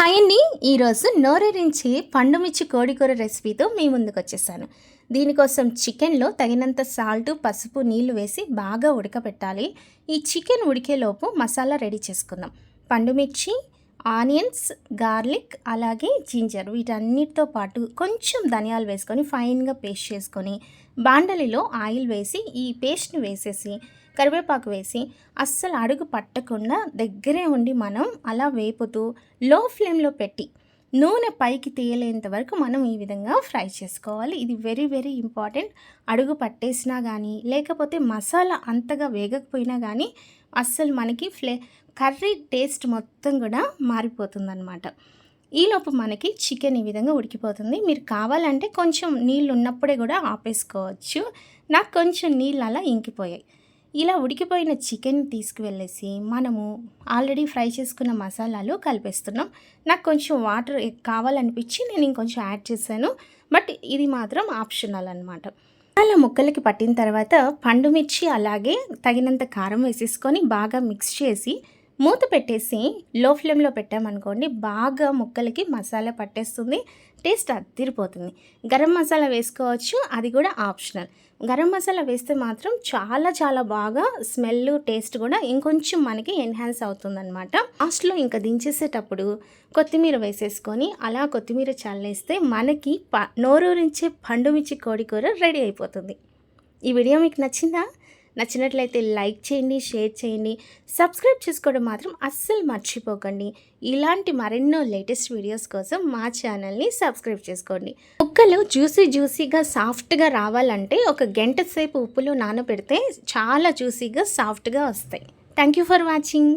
Hi అండి ఈరోజు నోరరించి పండుమిర్చి కోడికూర రెసిపీతో మీ ముందుకు వచ్చేసాను. దీనికోసం చికెన్లో తగినంత సాల్ట్ పసుపు నీళ్ళు వేసి బాగా ఉడకబెట్టాలి. ఈ చికెన్ ఉడికేలోపు మసాలా రెడీ చేసుకుందాం. పండుమిర్చి ఆనియన్స్ గార్లిక్ అలాగే జింజర్ వీటన్నిటితో పాటు కొంచెం ధనియాలు వేసుకొని ఫైన్గా పేస్ట్ చేసుకొని బాండలిలో ఆయిల్ వేసి ఈ పేస్ట్ని వేసేసి కరివేపాకు వేసి అస్సలు అడుగు పట్టకుండా దగ్గరే ఉండి మనం అలా వేపుతూ లో ఫ్లేమ్లో పెట్టి నూనె పైకి తేలేంత వరకు మనం ఈ విధంగా ఫ్రై చేసుకోవాలి. ఇది వెరీ వెరీ ఇంపార్టెంట్ అడుగు పట్టేసినా కానీ లేకపోతే మసాలా అంతగా వేగకపోయినా కానీ అస్సలు మనకి ఫ్లే కర్రీ టేస్ట్ మొత్తం కూడా మారిపోతుందన్నమాట. ఈలోపు మనకి చికెన్ ఈ విధంగా ఉడికిపోతుంది. మీరు కావాలంటే కొంచెం నీళ్ళు ఉన్నప్పుడే కూడా ఆపేసుకోవచ్చు. నాకు కొంచెం నీళ్ళు అలా ఇంకిపోయాయి. ఇలా ఉడికిపోయిన చికెన్ తీసుకువెళ్ళేసి మనము ఆల్రెడీ ఫ్రై చేసుకున్న మసాలాలు కలిపేస్తున్నాం. నాకు కొంచెం వాటర్ కావాలనిపించి నేను ఇంకొంచెం యాడ్ చేశాను. బట్ ఇది మాత్రం ఆప్షనల్ అనమాట అలా ముక్కలకి పట్టిన తర్వాత పండుమిర్చి అలాగే తగినంత కారం వేసేసుకొని బాగా మిక్స్ చేసి మూత పెట్టేసి లో ఫ్లేమ్లో పెట్టామనుకోండి బాగా ముక్కలకి మసాలా పట్టేస్తుంది టేస్ట్ అదిరిపోతుంది. గరం మసాలా వేసుకోవచ్చు అది కూడా ఆప్షనల్. గరం మసాలా వేస్తే మాత్రం చాలా చాలా బాగా స్మెల్ టేస్ట్ కూడా ఇంకొంచెం మనకి ఎన్హాన్స్ అవుతుందన్నమాట. లాస్ట్లో ఇంకా దించేసేటప్పుడు కొత్తిమీర వేసేసుకొని అలా కొత్తిమీర చల్లేస్తే మనకి ప నోరూరించే పండుమిర్చి కోడి కూర రెడీ అయిపోతుంది. ఈ వీడియో మీకు నచ్చిందా? నచ్చినట్లయితే లైక్ చేయండి షేర్ చేయండి. సబ్స్క్రైబ్ చేసుకోవడం మాత్రం అస్సలు మర్చిపోకండి. ఇలాంటి మరెన్నో లేటెస్ట్ వీడియోస్ కోసం మా ఛానల్ని సబ్స్క్రైబ్ చేసుకోండి. ముక్కలు జ్యూసీ జ్యూసీగా సాఫ్ట్గా రావాలంటే ఒక గంట సేపు ఉప్పులో నానబెడితే చాలా జ్యూసీగా సాఫ్ట్గా వస్తాయి. Thank you for watching.